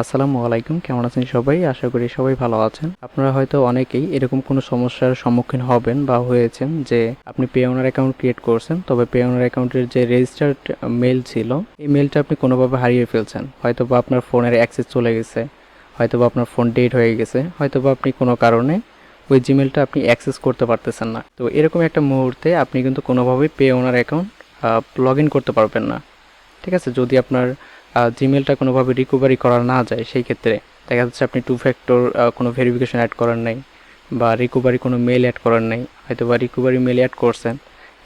আসসালামু আলাইকুম, কেমন আছেন সবাই? আশা করি সবাই ভালো আছেন। আপনারা হয়তো অনেকেই এরকম কোনো সমস্যার সম্মুখীন হবেন বা হয়েছেন যে আপনি পে ওনার অ্যাকাউন্ট ক্রিয়েট করছেন, তবে পে ওনার অ্যাকাউন্টের যে রেজিস্টার্ড মেল ছিল, এই মেলটা আপনি কোনোভাবে হারিয়ে ফেলছেন। হয়তো বা আপনার ফোনের অ্যাক্সেস চলে গেছে হয়তো বা আপনার ফোন ডেট হয়ে গেছে হয়তো বা আপনি কোনো কারণে ওই জিমেলটা আপনি অ্যাক্সেস করতে পারতেছেন না। তো এরকম একটা মুহূর্তে আপনি কিন্তু কোনোভাবেই Payoneer account log in করতে পারবেন না। ঠিক আছে? যদি আপনার জিমেলটা কোনোভাবে রিকভারি করা না যায়, সেই ক্ষেত্রে দেখা যাচ্ছে আপনি টু ফ্যাক্টর কোনো ভেরিফিকেশন অ্যাড করার নেই বা রিকভারি কোনো মেল অ্যাড করার নেই হয়তো বা রিকভারি মেল অ্যাড করছেন,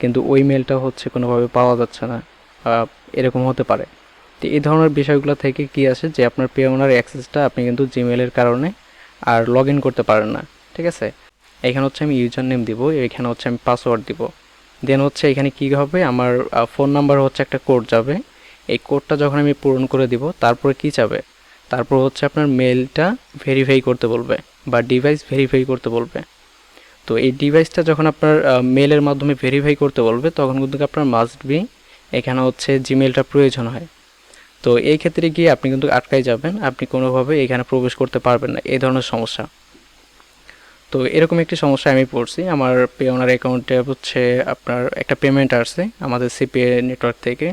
কিন্তু ওই মেলটা হচ্ছে কোনোভাবে পাওয়া যাচ্ছে না। এরকম হতে পারে। তো এই ধরনের বিষয়গুলো থেকে কি আসে যে আপনার পে ওনার অ্যাক্সেসটা আপনি কিন্তু জিমেলের কারণে আর লগ ইন করতে পারেন না, ঠিক আছে? এখানে হচ্ছে আমি ইউজার নেম দিব, এখানে হচ্ছে আমি পাসওয়ার্ড দিব। দেন হচ্ছে এখানে কী হবে? আমার ফোন নাম্বার হচ্ছে একটা কোড যাবে। এই কোডটা যখন আমি পূরণ করে দিব, তারপরে কি যাবে তারপর হচ্ছে আপনার মেলটা ভেরিফাই করতে বলবে বা ডিভাইস ভেরিফাই করতে বলবে। তো এই ডিভাইসটা যখন আপনার মেলের মাধ্যমে ভেরিফাই করতে বলবে, তখন কিন্তু আপনার মাস্ট বি এখানে হচ্ছে জিমেলটা প্রয়োজন হয়। তো এই ক্ষেত্রে গিয়ে আপনি কিন্তু আটকাই যাবেন, আপনি কোনোভাবে এখানে প্রবেশ করতে পারবেন না, এই ধরনের সমস্যা। তো এরকম একটি সমস্যা আমি পড়ছি, আমার পে ওনার অ্যাকাউন্টে হচ্ছে আপনার একটা পেমেন্ট আসছে আমাদের সিপিএ নেটওয়ার্ক থেকে।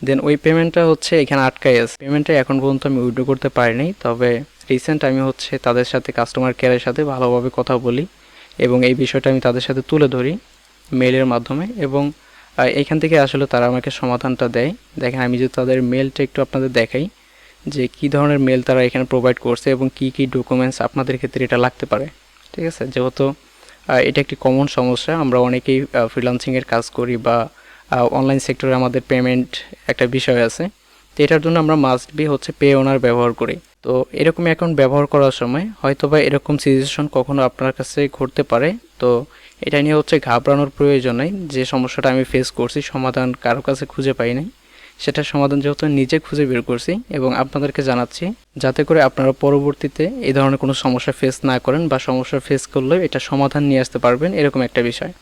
দেন ওই পেমেন্টটা হচ্ছে এখানে আটকাই আছে। পেমেন্টটা এখন পর্যন্ত আমি উইড্রো করতে পারিনি তবে রিসেন্ট আমি হচ্ছে তাদের সাথে কাস্টমার কেয়ারের সাথে ভালোভাবে কথা বলি এবং এই বিষয়টা আমি তাদের সাথে তুলে ধরি মেলের মাধ্যমে এবং আহ, এইখান থেকে আসলে তারা আমাকে সমাধানটা দেয়। দেখেন আমি যদি তাদের মেলটা একটু আপনাদের দেখাই যে কি ধরনের মেল তারা এখানে প্রোভাইড করছে এবং কি কি ডকুমেন্টস আপনাদের ক্ষেত্রে এটা লাগতে পারে। ঠিক আছে? যেহেতু এটা একটি কমন সমস্যা আমরা অনেকেই ফ্রিলান্সিংয়ের কাজ করি বা অনলাইন সেক্টরে আমাদের পেমেন্ট একটা বিষয় আছে। তো এটার জন্য আমরা মাস্ট বি হচ্ছে পে ওনার ব্যবহার করি। তো এরকম অ্যাকাউন্ট ব্যবহার করার সময় হয়তো বা এরকম সিচুয়েশন কখনো আপনার কাছে ঘটতে পারে। তো এটা নিয়ে হচ্ছে ঘাবড়ানোর প্রয়োজন নেই। যে সমস্যাটা আমি ফেস করছি, সমাধান কারও কাছে খুঁজে পাই নাই। সেটার সমাধান যেহেতু নিজে খুঁজে বের করছি এবং আপনাদেরকে জানাচ্ছি, যাতে করে আপনারা পরবর্তীতে এই ধরনের কোনো সমস্যা ফেস না করেন বা সমস্যা ফেস করলেও এটা সমাধান নিয়ে আসতে পারবেন, এরকম একটা বিষয়।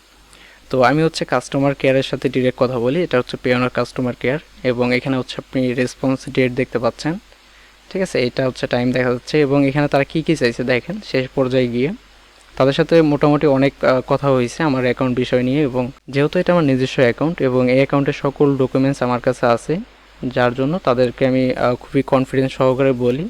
তো আমি হচ্ছে কাস্টমার কেয়ারের সাথে ডিরেক্ট কথা বলি। এটা হচ্ছে পেওনার কাস্টমার কেয়ার এবং এখানে হচ্ছে আপনি রেসপন্স ডেট দেখতে পাচ্ছেন। ঠিক আছে? এটা হচ্ছে টাইম দেখা যাচ্ছে এবং এখানে তারা কী কী চাইছে দেখেন? শেষ পর্যায়ে গিয়ে তাদের সাথে মোটামুটি অনেক কথা হয়েছে আমার অ্যাকাউন্ট বিষয় নিয়ে এবং যেহেতু এটা আমার নিজস্ব অ্যাকাউন্ট এবং এই অ্যাকাউন্টের সকল ডকুমেন্টস আমার কাছে আছে, যার জন্য তাদেরকে আমি খুবই কনফিডেন্স সহকারে বলি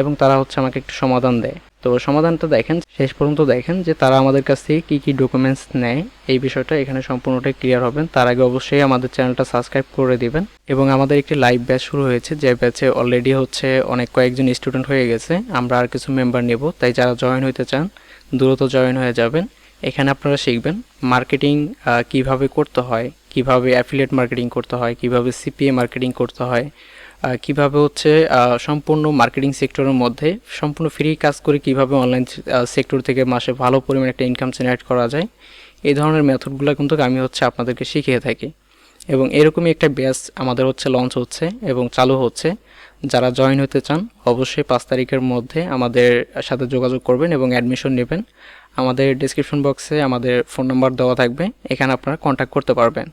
এবং তারা হচ্ছে আমাকে একটু সমাধান দেয়। তো সমাধানটা দেখেন, শেষ পর্যন্ত দেখেন যে তারা আমাদের কাছ থেকে কী কী ডকুমেন্টস নেয়। এই বিষয়টা এখানে সম্পূর্ণটাই ক্লিয়ার হবেন তার আগে অবশ্যই আমাদের চ্যানেলটা সাবস্ক্রাইব করে দিবেন। এবং আমাদের একটি লাইভ ব্যাচ শুরু হয়েছে, যে ব্যাচে অলরেডি হচ্ছে অনেক কয়েকজন স্টুডেন্ট হয়ে গেছে। আমরা আর কিছু মেম্বার নেব। তাই যারা জয়েন হতে চান, দ্রুত জয়েন হয়ে যাবেন। এখানে আপনারা শিখবেন মার্কেটিং কীভাবে করতে হয়, কীভাবে অ্যাফিলিয়েট মার্কেটিং করতে হয়, কীভাবে সিপিএ মার্কেটিং করতে হয় কীভাবে হচ্ছে সম্পূর্ণ মার্কেটিং সেক্টরের মধ্যে সম্পূর্ণ ফ্রি কাজ করে কীভাবে অনলাইন সেক্টর থেকে মাসে ভালো পরিমাণে একটা ইনকাম জেনারেট করা যায়, এই ধরনের মেথডগুলো কিন্তু আমি হচ্ছে আপনাদেরকে শিখিয়ে থাকি। এবং এরকমই একটা ব্যাচ আমাদের হচ্ছে লঞ্চ হচ্ছে এবং চালু হচ্ছে। যারা জয়েন হতে চান, অবশ্যই পাঁচ তারিখের মধ্যে আমাদের সাথে যোগাযোগ করবেন এবং অ্যাডমিশন নেবেন। আমাদের ডিসক্রিপশন বক্সে আমাদের ফোন নাম্বার দেওয়া থাকবে। এখানে আপনারা কন্ট্যাক্ট করতে পারবেন।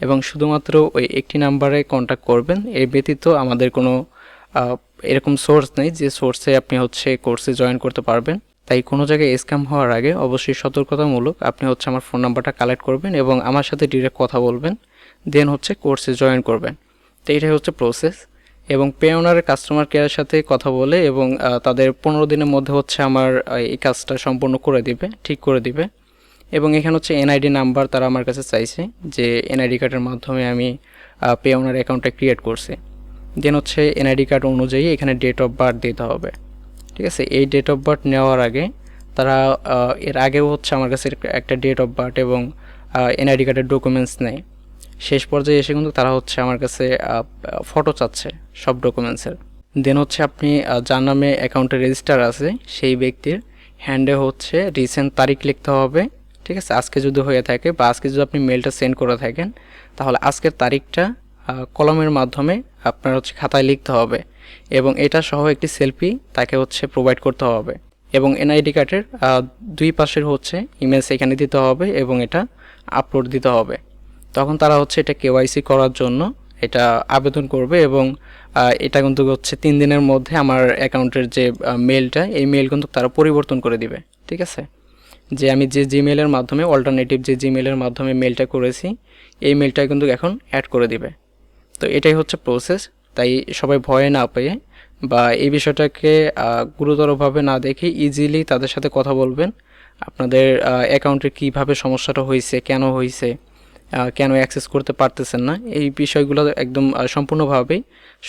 এবং শুধুমাত্র ওই একটি নাম্বারে কন্ট্যাক্ট করবেন। এর ব্যতীত আমাদের কোনো এরকম সোর্স নেই যে সোর্সে আপনি হচ্ছে কোর্সে জয়েন করতে পারবেন। তাই কোনো জায়গায় স্ক্যাম হওয়ার আগে অবশ্যই সতর্কতামূলক আপনি হচ্ছে আমার ফোন নাম্বারটা কালেক্ট করবেন এবং আমার সাথে ডিরেক্ট কথা বলবেন। দেন হচ্ছে কোর্সে জয়েন করবেন। তো এটাই হচ্ছে প্রসেস এবং পে ওনারের কাস্টমার কেয়ারের সাথে কথা বলে এবং তাদের পনেরো দিনের মধ্যে হচ্ছে আমার এই কাজটা সম্পূর্ণ করে দিবে, ঠিক করে দিবে। এবং এখানে হচ্ছে এনআইডি নাম্বার তারা আমার কাছে চাইছে যে এনআইডি কার্ডের মাধ্যমে আমি পে ওনার অ্যাকাউন্টটা ক্রিয়েট করছি। দেন হচ্ছে এনআইডি কার্ড অনুযায়ী এখানে ডেট অফ বার্থ দিতে হবে। ঠিক আছে? এই ডেট অফ বার্থ নেওয়ার আগে তারা এর আগেও হচ্ছে আমার কাছে একটা ডেট অফ বার্থ এবং এনআইডি কার্ডের ডকুমেন্টস নেয় শেষ পর্যায়ে এসে কিন্তু তারা হচ্ছে আমার কাছে ফটো চাচ্ছে সব ডকুমেন্টসের দেন হচ্ছে আপনি যার নামে অ্যাকাউন্টে রেজিস্টার আছে সেই ব্যক্তির হ্যান্ডে হচ্ছে রিসেন্ট তারিখ লিখতে হবে। ঠিক আছে? আজকে যদি হয়ে থাকে বা আজকে যদি আপনি মেলটা সেন্ড করে থাকেন, তাহলে আজকের তারিখটা কলমের মাধ্যমে আপনার হচ্ছে খাতায় লিখতে হবে এবং এটা সহ একটি সেলফি তাকে হচ্ছে প্রোভাইড করতে হবে এবং এনআইডি কার্ডের দুই পাশের হচ্ছে ইমেজ এখানে দিতে হবে এবং এটা আপলোড দিতে হবে। তখন তারা হচ্ছে এটা কেওয়াইসি করার জন্য এটা আবেদন করবে এবং এটা কিন্তু হচ্ছে তিন দিনের মধ্যে আমার অ্যাকাউন্টের যে মেলটা এই মেল কিন্তু তারা পরিবর্তন করে দিবে। ঠিক আছে? যে আমি যে জিমেলের মাধ্যমে অল্টারনেটিভ যে জিমেলের মাধ্যমে মেলটা করেছি, এই মেলটা কিন্তু এখন অ্যাড করে দিবে। তো এটাই হচ্ছে প্রসেস তাই সবাই ভয়ে না পেয়ে বা এই বিষয়টাকে গুরুতরভাবে না দেখে ইজিলি তাদের সাথে কথা বলবেন। আপনাদের অ্যাকাউন্টে কীভাবে সমস্যাটা হয়েছে, কেন হয়েছে কেন অ্যাক্সেস করতে পারতেছেন না, এই বিষয়গুলো একদম সম্পূর্ণভাবেই,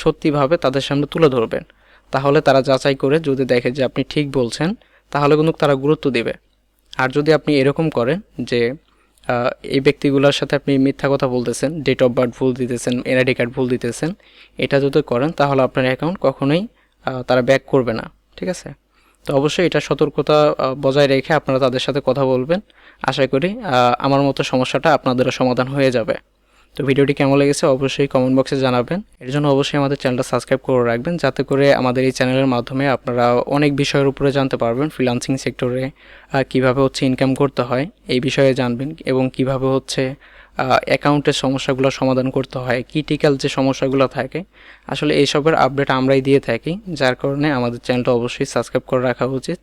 সত্যিভাবে তাদের সামনে তুলে ধরবেন। তাহলে তারা যাচাই করে যদি দেখে যে আপনি ঠিক বলছেন, তাহলে কিন্তু তারা গুরুত্ব দেবে। আর যদি আপনি এরকম করেন যে এই ব্যক্তিগুলোর সাথে আপনি মিথ্যা কথা বলতেছেন ডেট অফ বার্থ ভুল দিতেছেন এনআইডি কার্ড ভুল দিতেছেন, এটা যদি করেন তাহলে আপনার অ্যাকাউন্ট কখনোই তারা ব্যাক করবে না, ঠিক আছে? তো অবশ্যই এটা সতর্কতা বজায় রেখে আপনারা তাদের সাথে কথা বলবেন। আশা করি আমার মতো সমস্যাটা আপনাদেরও সমাধান হয়ে যাবে। তো ভিডিওটি কেমন লেগেছে অবশ্যই কমেন্ট বক্সে জানাবেন। এর জন্য অবশ্যই আমাদের চ্যানেলটা সাবস্ক্রাইব করে রাখবেন, যাতে করে আমাদের এই চ্যানেলের মাধ্যমে আপনারা অনেক বিষয়ের উপরে জানতে পারবেন ফ্রিলান্সিং সেক্টরে কীভাবে হচ্ছে ইনকাম করতে হয়, এই বিষয়ে জানবেন এবং কীভাবে হচ্ছে অ্যাকাউন্টের সমস্যাগুলো সমাধান করতে হয় ক্রিটিক্যাল যে সমস্যাগুলো থাকে, আসলে এইসবের আপডেট আমরাই দিয়ে থাকি। যার কারণে আমাদের চ্যানেলটা অবশ্যই সাবস্ক্রাইব করে রাখা উচিত।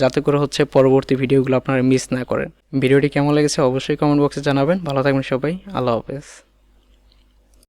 যাতে করে হচ্ছে পরবর্তী ভিডিওগুলো আপনারা মিস না করেন। ভিডিওটি কেমন লেগেছে অবশ্যই কমেন্ট বক্সে জানাবেন। ভালো থাকবেন সবাই। আল্লাহ হাফেজ।